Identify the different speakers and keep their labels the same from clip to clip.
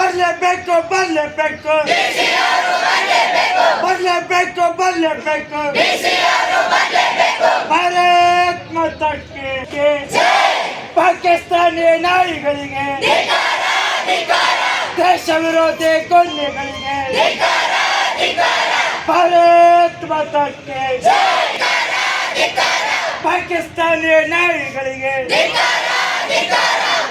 Speaker 1: ಬರ್ಲೇಬೇಕು ಬರ್ಲೇಬೇಕು ಬರ್ಲೇಬೇಕು ಬರ್ಲೇಬೇಕು ಭಾರತ್ ಮಾತಕ್ಕೆ ಪಾಕಿಸ್ತಾನಿ ನಾಯಿಗಳಿಗೆ ದೇಶ ವಿರೋಧಿ ಗೊಂದೆಗಳಿಗೆ ಭಾರತ್ ಮಾತಕ್ಕೆ ಪಾಕಿಸ್ತಾನಿ ನಾಯಿಗಳಿಗೆ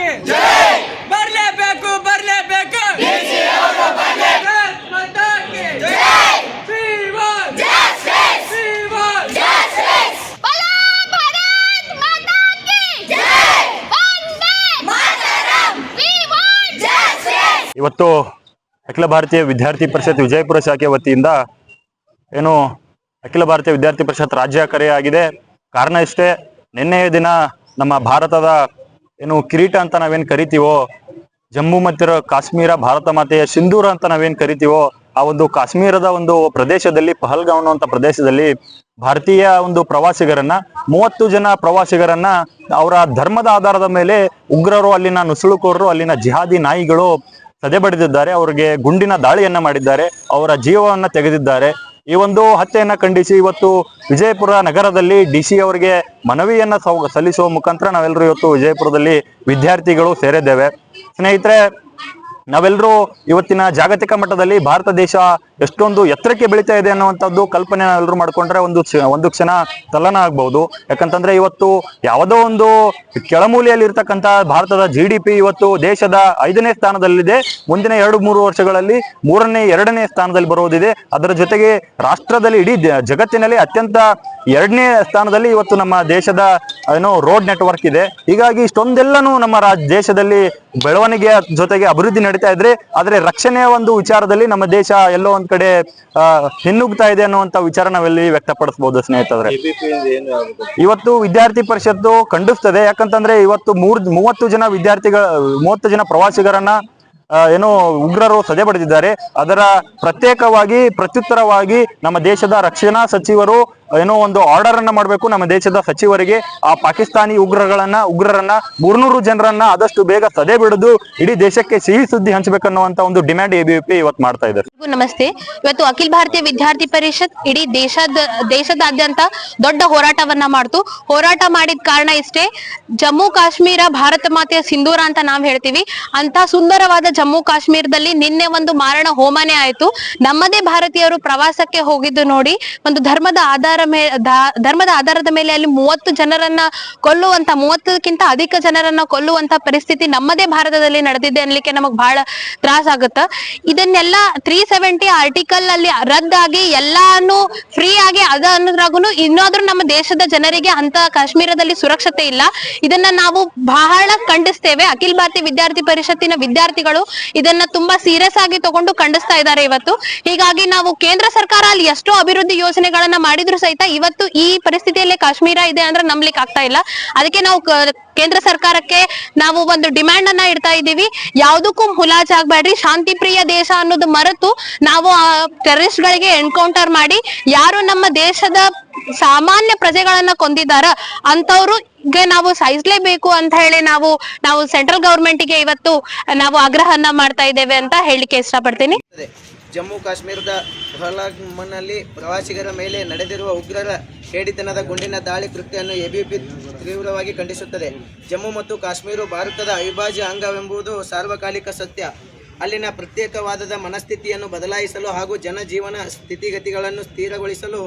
Speaker 2: ವಿ ಬರ್ಲೇಬೇಕು ಬರ್ಲೇಬೇಕು!
Speaker 3: ಇವತ್ತು ಅಖಿಲ ಭಾರತೀಯ ವಿದ್ಯಾರ್ಥಿ ಪರಿಷತ್ ವಿಜಯಪುರ ಶಾಖೆ ವತಿಯಿಂದ ಏನು ಅಖಿಲ ಭಾರತೀಯ ವಿದ್ಯಾರ್ಥಿ ಪರಿಷತ್ ರಾಜ್ಯ ಕರೆಯಾಗಿದೆ. ಕಾರಣ ಇಷ್ಟೇ, ನಿನ್ನೆಯ ದಿನ ನಮ್ಮ ಭಾರತದ ಏನು ಕಿರೀಟ ಅಂತ ನಾವೇನ್ ಕರಿತೀವೋ, ಜಮ್ಮು ಮತ್ತಿರೋ ಕಾಶ್ಮೀರ, ಭಾರತ ಮಾತೆಯ ಸಿಂಧೂರ ಅಂತ ನಾವೇನ್ ಕರಿತೀವೋ, ಆ ಒಂದು ಕಾಶ್ಮೀರದ ಒಂದು ಪ್ರದೇಶದಲ್ಲಿ ಪಹಲ್ಗಾಂವ್ ಅನ್ನುವಂತ ಪ್ರದೇಶದಲ್ಲಿ ಭಾರತೀಯ ಒಂದು ಪ್ರವಾಸಿಗರನ್ನ, ಮೂವತ್ತು ಜನ ಪ್ರವಾಸಿಗರನ್ನ ಅವರ ಧರ್ಮದ ಆಧಾರದ ಮೇಲೆ ಉಗ್ರರು, ಅಲ್ಲಿನ ನುಸುಳುಕೋರರು, ಅಲ್ಲಿನ ಜಿಹಾದಿ ನಾಯಿಗಳು ಸದೆಬಡಿದಿದ್ದಾರೆ. ಅವರಿಗೆ ಗುಂಡಿನ ದಾಳಿಯನ್ನ ಮಾಡಿದ್ದಾರೆ. ಅವರ ಜೀವವನ್ನ ತೆಗೆದಿದ್ದಾರೆ. ಈ ಒಂದು ಹತ್ಯೆಯನ್ನ ಖಂಡಿಸಿ ಇವತ್ತು ವಿಜಯಪುರ ನಗರದಲ್ಲಿ ಡಿ ಸಿ ಅವರಿಗೆ ಮನವಿಯನ್ನ ಸಲ್ಲಿಸುವ ಮುಖಾಂತರ ನಾವೆಲ್ಲರೂ ಇವತ್ತು ವಿಜಯಪುರದಲ್ಲಿ ವಿದ್ಯಾರ್ಥಿಗಳು ಸೇರಿದ್ದೇವೆ. ಸ್ನೇಹಿತರೆ ನಾವೆಲ್ಲರೂ ಇವತ್ತಿನ ಜಾಗತಿಕ ಮಟ್ಟದಲ್ಲಿ ಭಾರತ ದೇಶ ಎಷ್ಟೊಂದು ಎತ್ತರಕ್ಕೆ ಬೆಳೀತಾ ಇದೆ ಅನ್ನುವಂಥದ್ದು ಕಲ್ಪನೆ ಎಲ್ಲರೂ ಮಾಡ್ಕೊಂಡ್ರೆ ಒಂದು ಒಂದು ಕ್ಷಣ ತಲ್ಲನ ಆಗ್ಬಹುದು. ಯಾಕಂತಂದ್ರೆ ಇವತ್ತು ಯಾವುದೋ ಒಂದು ಕೆಳಮೂಲೆಯಲ್ಲಿ ಇರ್ತಕ್ಕಂಥ ಭಾರತದ ಜಿ ಇವತ್ತು ದೇಶದ ಐದನೇ ಸ್ಥಾನದಲ್ಲಿದೆ. ಮುಂದಿನ ಎರಡು ಮೂರು ವರ್ಷಗಳಲ್ಲಿ ಮೂರನೇ, ಎರಡನೇ ಸ್ಥಾನದಲ್ಲಿ ಬರುವುದಿದೆ. ಅದರ ಜೊತೆಗೆ ರಾಷ್ಟ್ರದಲ್ಲಿ ಇಡೀ ಜಗತ್ತಿನಲ್ಲಿ ಅತ್ಯಂತ ಎರಡನೇ ಸ್ಥಾನದಲ್ಲಿ ಇವತ್ತು ನಮ್ಮ ದೇಶದ, ಏನೋ ರೋಡ್ ನೆಟ್ವರ್ಕ್ ಇದೆ. ಹೀಗಾಗಿ ಇಷ್ಟೊಂದೆಲ್ಲನೂ ನಮ್ಮ ರಾಜ್, ದೇಶದಲ್ಲಿ ಬೆಳವಣಿಗೆಯ ಜೊತೆಗೆ ಅಭಿವೃದ್ಧಿ ನಡೀತಾ ಇದ್ರೆ, ಆದ್ರೆ ರಕ್ಷಣೆಯ ಒಂದು ವಿಚಾರದಲ್ಲಿ ನಮ್ಮ ದೇಶ ಎಲ್ಲೋ ಒಂದ್ ಕಡೆ ಹಿನ್ನುಗ್ತಾ ಇದೆ ಅನ್ನುವಂತ ವಿಚಾರ ನಾವೆಲ್ಲಿ ವ್ಯಕ್ತಪಡಿಸಬಹುದು ಸ್ನೇಹಿತರೆ. ಇವತ್ತು ವಿದ್ಯಾರ್ಥಿ ಪರಿಷತ್ತು ಖಂಡಿಸ್ತದೆ. ಯಾಕಂತಂದ್ರೆ ಇವತ್ತು ಮೂರ್, ಮೂವತ್ತು ಜನ ವಿದ್ಯಾರ್ಥಿಗಳ ಮೂವತ್ತು ಜನ ಪ್ರವಾಸಿಗರನ್ನ ಏನು ಉಗ್ರರು ಸದೆ ಬಡಿದಿದ್ದಾರೆ. ಅದರ ಪ್ರತ್ಯೇಕವಾಗಿ, ಪ್ರತ್ಯುತ್ತರವಾಗಿ ನಮ್ಮ ದೇಶದ ರಕ್ಷಣಾ ಸಚಿವರು ಏನೋ ಒಂದು ಆರ್ಡರ್ ಅನ್ನ ಮಾಡಬೇಕು ನಮ್ಮ ದೇಶದ ಸಚಿವರಿಗೆ. ಆ ಪಾಕಿಸ್ತಾನಿ ಉಗ್ರಗಳನ್ನ, ಉಗ್ರರನ್ನ ಮೂರ್ನೂರು ಜನರನ್ನ ಆದಷ್ಟು ಬೇಗ ಸದೆ ಬಿಡದು ಇಡೀ ದೇಶಕ್ಕೆ ಸಿಹಿ ಸುದ್ದಿ ಹಂಚಬೇಕನ್ನುವಂತ ಒಂದು ಡಿಮ್ಯಾಂಡ್ ಎಬಿವಿಪಿ ಇವತ್ತು ಮಾಡ್ತಾ
Speaker 4: ಇದ್ದಾರೆ. ನಮಸ್ತೆ. ಇವತ್ತು ಅಖಿಲ ಭಾರತೀಯ ವಿದ್ಯಾರ್ಥಿ ಪರಿಷತ್ ಇಡೀ ದೇಶದ, ದೇಶದಾದ್ಯಂತ ದೊಡ್ಡ ಹೋರಾಟವನ್ನ ಮಾಡ್ತು. ಹೋರಾಟ ಮಾಡಿದ ಕಾರಣ ಇಷ್ಟೇ, ಜಮ್ಮು ಕಾಶ್ಮೀರ ಭಾರತ ಮಾತೆಯ ಸಿಂಧೂರ ಅಂತ ನಾವ್ ಹೇಳ್ತೀವಿ. ಅಂತ ಸುಂದರವಾದ ಜಮ್ಮು ಕಾಶ್ಮೀರದಲ್ಲಿ ನಿನ್ನೆ ಒಂದು ಮಾರಣ ಹೋಮನೆ ಆಯ್ತು. ನಮ್ಮದೇ ಭಾರತೀಯರು ಪ್ರವಾಸಕ್ಕೆ ಹೋಗಿದ್ದು ನೋಡಿ, ಒಂದು ಧರ್ಮದ ಆಧಾರ ಧಾ- ಧರ್ಮದ ಆಧಾರದ ಮೇಲೆ ಅಲ್ಲಿ ಮೂವತ್ತು ಜನರನ್ನ ಕೊಲ್ಲುವಂತ, ಮೂವತ್ತಕ್ಕಿಂತ ಅಧಿಕ ಜನರನ್ನ ಕೊಲ್ಲುವಂತ ಪರಿಸ್ಥಿತಿ ನಮ್ಮದೇ ಭಾರತದಲ್ಲಿ ನಡೆದಿದೆ ಅನ್ಲಿಕ್ಕೆ ನಮಗ್ ಬಹಳ ತ್ರಾಸ ಆಗುತ್ತ? ಇದನ್ನೆಲ್ಲ ತ್ರೀ ಸೆವೆಂಟಿ ಆರ್ಟಿಕಲ್ ಅಲ್ಲಿ ರದ್ದಾಗಿ ಎಲ್ಲಾನು ಫ್ರೀ ಆಗಿ ಅದ ಅನ್ನೋದ್ರಾಗುನು ಇನ್ನಾದ್ರೂ ನಮ್ಮ ದೇಶದ ಜನರಿಗೆ ಅಂತ ಕಾಶ್ಮೀರದಲ್ಲಿ ಸುರಕ್ಷತೆ ಇಲ್ಲ. ಇದನ್ನ ನಾವು ಬಹಳ ಖಂಡಿಸ್ತೇವೆ. ಅಖಿಲ ಭಾರತೀಯ ವಿದ್ಯಾರ್ಥಿ ಪರಿಷತ್ತಿನ ವಿದ್ಯಾರ್ಥಿಗಳು ಇದನ್ನ ತುಂಬಾ ಸೀರಿಯಸ್ ಆಗಿ ತಗೊಂಡು ಖಂಡಿಸ್ತಾ ಇದ್ದಾರೆ ಇವತ್ತು. ಹೀಗಾಗಿ ನಾವು ಕೇಂದ್ರ ಸರ್ಕಾರ ಅಲ್ಲಿ ಎಷ್ಟೋ ಅಭಿವೃದ್ಧಿ ಯೋಜನೆಗಳನ್ನ ಮಾಡಿದ್ರು ಸಹಿತ ಇವತ್ತು ಈ ಪರಿಸ್ಥಿತಿಯಲ್ಲಿ ಕಾಶ್ಮೀರ ಇದೆ ಅಂದ್ರೆ ನಂಬಲಿಕ್ಕೆ ಆಗ್ತಾ ಇಲ್ಲ. ಅದಕ್ಕೆ ನಾವು ಕೇಂದ್ರ ಸರ್ಕಾರಕ್ಕೆ ನಾವು ಒಂದು ಡಿಮ್ಯಾಂಡ್ ಅನ್ನ ಇಡ್ತಾ ಇದ್ದೀವಿ. ಯಾವ್ದಕ್ಕೂ ಮುಲಾಜ್ ಆಗ್ಬೇಡ್ರಿ. ಶಾಂತಿ ಪ್ರಿಯ ದೇಶ ಅನ್ನೋದು ಮರೆತು ನಾವು ಟೆರರಿಸ್ಟ್ ಗಳಿಗೆ ಎನ್ಕೌಂಟರ್ ಮಾಡಿ ಯಾರು ನಮ್ಮ ದೇಶದ ಸಾಮಾನ್ಯ ಪ್ರಜೆಗಳನ್ನ ಕೊಂದಿದಾರ ಅಂತವ್ರು ನಾವು ಸಾಯಿಸ್ಲೇಬೇಕು ಅಂತ ಹೇಳಿ ನಾವು ನಾವು ಸೆಂಟ್ರಲ್ ಗವರ್ಮೆಂಟ್ಗೆ ಇವತ್ತು ನಾವು ಆಗ್ರಹನ ಮಾಡ್ತಾ ಇದ್ದೇವೆ ಅಂತ ಹೇಳಿಕ್ಕೆ ಇಷ್ಟಪಡ್ತೀನಿ.
Speaker 5: ಜಮ್ಮು ಕಾಶ್ಮೀರದ ಪಹಲ್ಗಾಮ್ನಲ್ಲಿ ಪ್ರವಾಸಿಗರ ಮೇಲೆ ನಡೆದಿರುವ ಉಗ್ರರ ಹೇಡಿತನದ ಗುಂಡಿನ ದಾಳಿ ಕೃತ್ಯವನ್ನು ಎಬಿಪಿ ತೀವ್ರವಾಗಿ ಖಂಡಿಸುತ್ತದೆ. ಜಮ್ಮು ಮತ್ತು ಕಾಶ್ಮೀರ ಭಾರತದ ಅವಿಭಾಜ್ಯ ಅಂಗವೆಂಬುದು ಸಾರ್ವಕಾಲಿಕ ಸತ್ಯ. ಅಲ್ಲಿನ ಪ್ರತ್ಯೇಕವಾದದ ಮನಸ್ಥಿತಿಯನ್ನು ಬದಲಾಯಿಸಲು ಹಾಗೂ ಜನಜೀವನ ಸ್ಥಿತಿಗತಿಗಳನ್ನು ಸ್ಥಿರಗೊಳಿಸಲು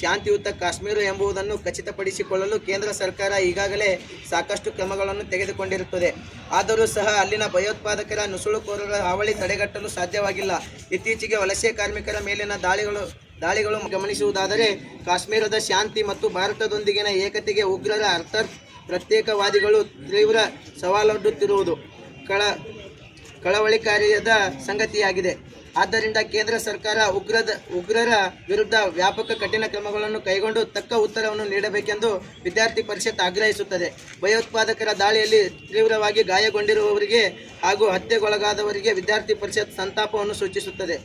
Speaker 5: ಶಾಂತಿಯುತ ಕಾಶ್ಮೀರ ಎಂಬುದನ್ನು ಖಚಿತಪಡಿಸಿಕೊಳ್ಳಲು ಕೇಂದ್ರ ಸರ್ಕಾರ ಈಗಾಗಲೇ ಸಾಕಷ್ಟು ಕ್ರಮಗಳನ್ನು ತೆಗೆದುಕೊಂಡಿರುತ್ತದೆ. ಆದರೂ ಸಹ ಅಲ್ಲಿನ ಭಯೋತ್ಪಾದಕರ ನುಸುಳುಕೋರರ ಹಾವಳಿ ತಡೆಗಟ್ಟಲು ಸಾಧ್ಯವಾಗಿಲ್ಲ. ಇತ್ತೀಚೆಗೆ ವಲಸೆ ಕಾರ್ಮಿಕರ ಮೇಲಿನ ದಾಳಿಗಳು ದಾಳಿಗಳು ಗಮನಿಸುವುದಾದರೆ ಕಾಶ್ಮೀರದ ಶಾಂತಿ ಮತ್ತು ಭಾರತದೊಂದಿಗಿನ ಏಕತೆಗೆ ಉಗ್ರರ ಅರ್ಥಾತ್ ಪ್ರತ್ಯೇಕವಾದಿಗಳು ತೀವ್ರ ಸವಾಲೊಡ್ಡುತ್ತಿರುವುದು. ಕಳ ಕಳವಳಿಕಾರಿಯದ ಸಂಗತಿಯಾಗಿದೆ. ಆದ್ದರಿಂದ ಕೇಂದ್ರ ಸರ್ಕಾರ ಉಗ್ರದ, ಉಗ್ರರ ವಿರುದ್ಧ ವ್ಯಾಪಕ ಕಠಿಣ ಕ್ರಮಗಳನ್ನು ಕೈಗೊಂಡು ತಕ್ಕ ಉತ್ತರವನ್ನು ನೀಡಬೇಕೆಂದು ವಿದ್ಯಾರ್ಥಿ ಪರಿಷತ್ ಆಗ್ರಹಿಸುತ್ತದೆ. ಭಯೋತ್ಪಾದಕರ ದಾಳಿಯಲ್ಲಿ ತೀವ್ರವಾಗಿ ಗಾಯಗೊಂಡಿರುವವರಿಗೆ ಹಾಗೂ ಹತ್ಯೆಗೊಳಗಾದವರಿಗೆ ವಿದ್ಯಾರ್ಥಿ ಪರಿಷತ್ ಸಂತಾಪವನ್ನು ಸೂಚಿಸುತ್ತದೆ.